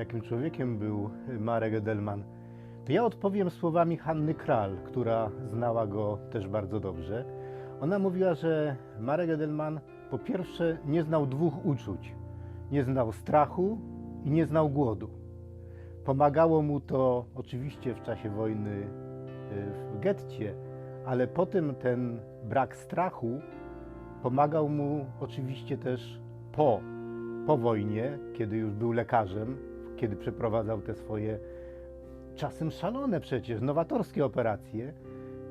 jakim człowiekiem był Marek Edelman, to ja odpowiem słowami Hanny Kral, która znała go też bardzo dobrze. Ona mówiła, że Marek Edelman po pierwsze nie znał dwóch uczuć. Nie znał strachu i nie znał głodu. Pomagało mu to oczywiście w czasie wojny y, w getcie, ale potem ten brak strachu pomagał mu oczywiście też po, po wojnie, kiedy już był lekarzem, kiedy przeprowadzał te swoje czasem szalone przecież, nowatorskie operacje,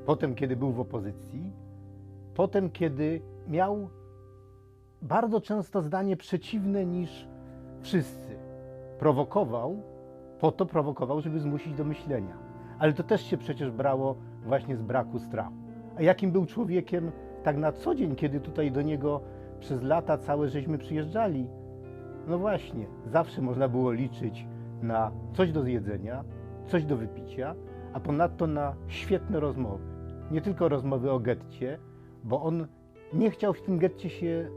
potem kiedy był w opozycji, potem kiedy miał bardzo często zdanie przeciwne niż wszyscy. Prowokował, po to prowokował, żeby zmusić do myślenia. Ale to też się przecież brało właśnie z braku strachu. A jakim był człowiekiem tak na co dzień, kiedy tutaj do niego przez lata całe żeśmy przyjeżdżali? No właśnie, zawsze można było liczyć na coś do zjedzenia, coś do wypicia, a ponadto na świetne rozmowy. Nie tylko rozmowy o getcie, bo on nie chciał w tym getcie się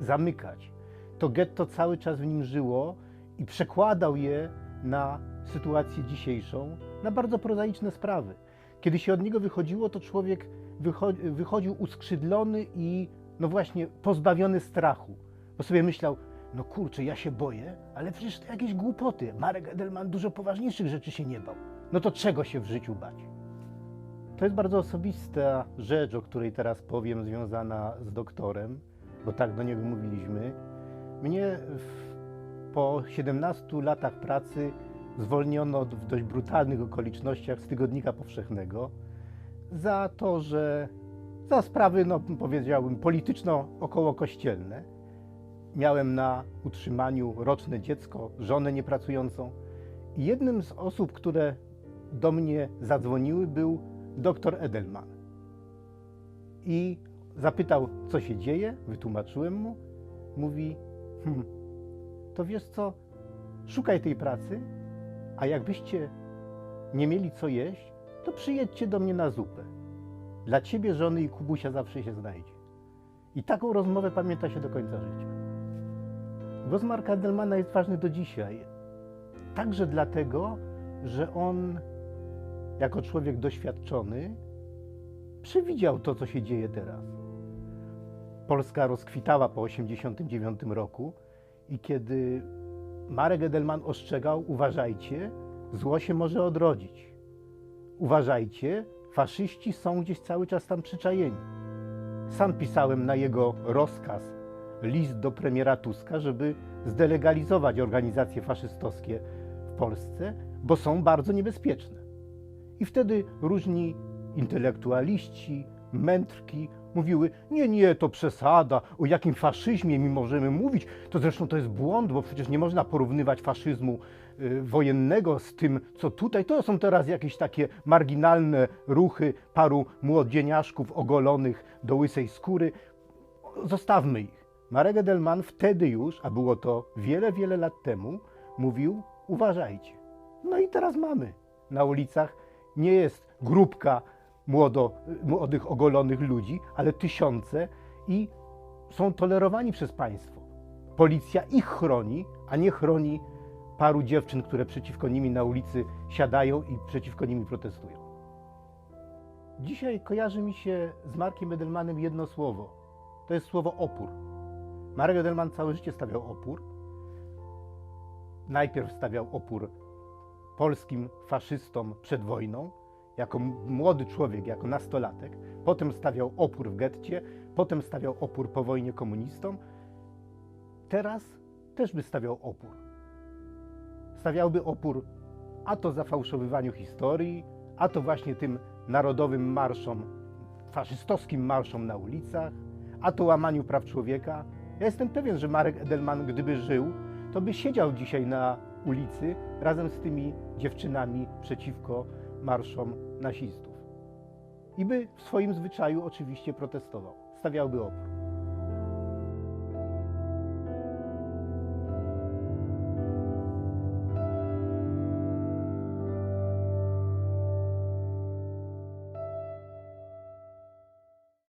zamykać. To getto cały czas w nim żyło i przekładał je na sytuację dzisiejszą, na bardzo prozaiczne sprawy. Kiedy się od niego wychodziło, to człowiek wycho- wychodził uskrzydlony i, no właśnie, pozbawiony strachu. Bo sobie myślał, no kurczę, ja się boję, ale przecież to jakieś głupoty. Marek Edelman dużo poważniejszych rzeczy się nie bał. No to czego się w życiu bać? To jest bardzo osobista rzecz, o której teraz powiem, związana z doktorem, bo tak do niego mówiliśmy. Mnie w, po 17 latach pracy zwolniono w dość brutalnych okolicznościach z tygodnika powszechnego za to, że za sprawy, no powiedziałbym, polityczno-okołokościelne. Miałem na utrzymaniu roczne dziecko, żonę niepracującą. I jednym z osób, które do mnie zadzwoniły, był doktor Edelman. I zapytał, co się dzieje, wytłumaczyłem mu. Mówi, hm, to wiesz co, szukaj tej pracy, a jakbyście nie mieli co jeść, to przyjedźcie do mnie na zupę. Dla ciebie, żony i Kubusia zawsze się znajdzie. I taką rozmowę pamięta się do końca życia. Głos Marka Edelmana jest ważny do dzisiaj. Także dlatego, że on, jako człowiek doświadczony, przewidział to, co się dzieje teraz. Polska rozkwitała po 1989 roku i kiedy Marek Edelman ostrzegał, uważajcie, zło się może odrodzić. Uważajcie, faszyści są gdzieś cały czas tam przyczajeni. Sam pisałem na jego rozkaz list do premiera Tuska, żeby zdelegalizować organizacje faszystowskie w Polsce, bo są bardzo niebezpieczne. I wtedy różni intelektualiści, mędrki mówiły: Nie, nie, to przesada, o jakim faszyzmie mi możemy mówić. To zresztą to jest błąd, bo przecież nie można porównywać faszyzmu y, wojennego z tym, co tutaj. To są teraz jakieś takie marginalne ruchy paru młodzieniaszków ogolonych do łysej skóry. Zostawmy ich. Marek Edelman wtedy już, a było to wiele, wiele lat temu, mówił: Uważajcie. No i teraz mamy. Na ulicach nie jest grupka młodo, młodych, ogolonych ludzi, ale tysiące i są tolerowani przez państwo. Policja ich chroni, a nie chroni paru dziewczyn, które przeciwko nimi na ulicy siadają i przeciwko nimi protestują. Dzisiaj kojarzy mi się z Markiem Edelmanem jedno słowo. To jest słowo opór. Marek Edelman całe życie stawiał opór. Najpierw stawiał opór polskim faszystom przed wojną, jako młody człowiek, jako nastolatek. Potem stawiał opór w getcie, potem stawiał opór po wojnie komunistom. Teraz też by stawiał opór. Stawiałby opór a to zafałszowywaniu historii, a to właśnie tym narodowym marszom, faszystowskim marszom na ulicach, a to łamaniu praw człowieka. Ja jestem pewien, że Marek Edelman, gdyby żył, to by siedział dzisiaj na ulicy razem z tymi dziewczynami przeciwko marszom nazistów. I by w swoim zwyczaju oczywiście protestował, stawiałby opór.